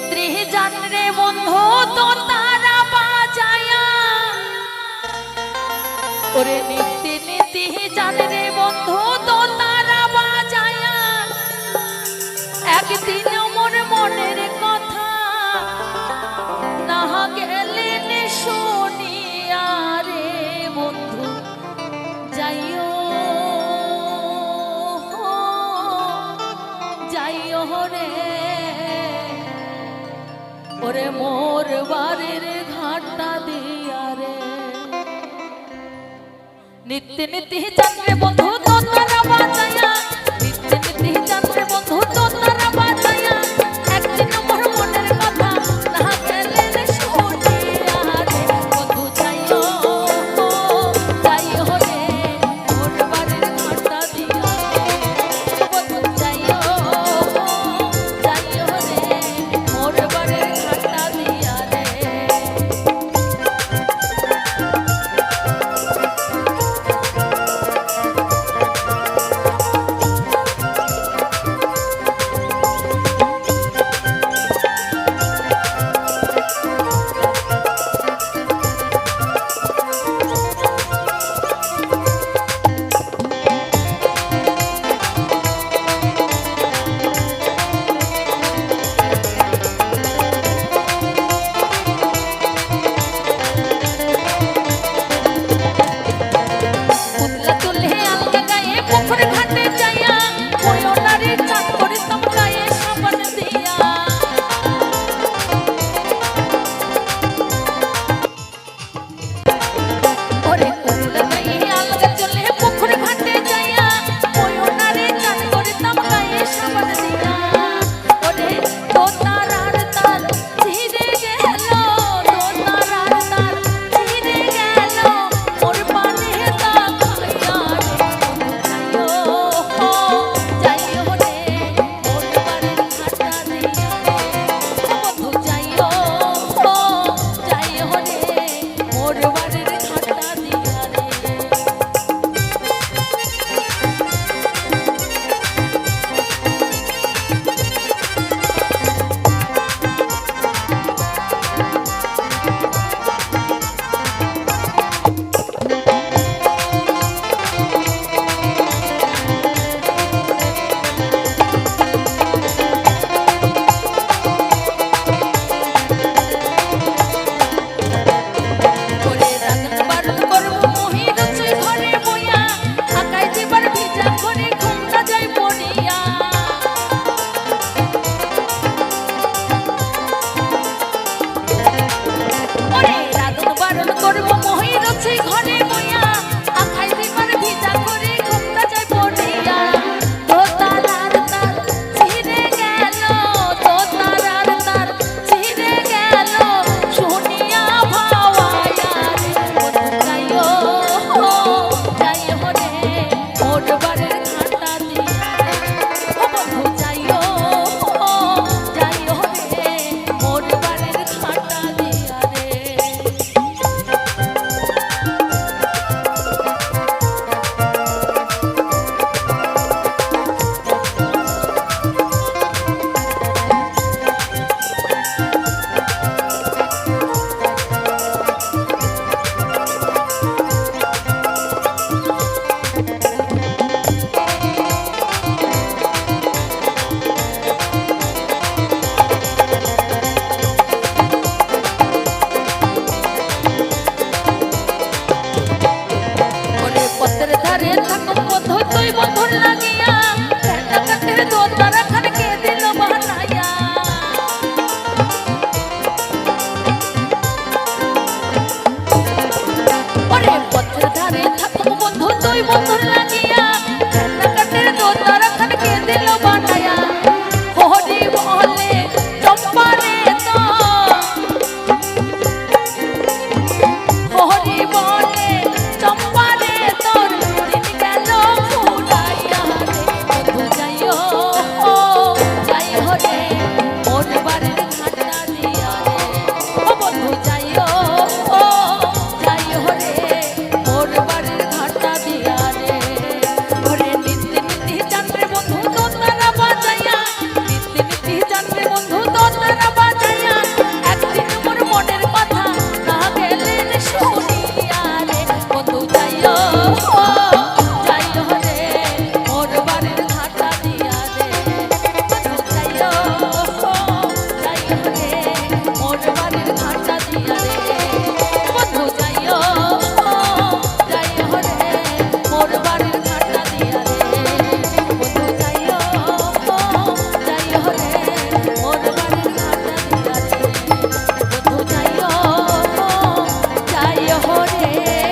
নেত্রী জান রে বন্ধু তো তারা বাজায়া। ওরে নিত্যি নীতি জান রে বন্ধু ওরে মোর বাড়ির ঘাটটা দিয়া রে। নিত্য নিত্য চাকরে বন্ধু থাকো হে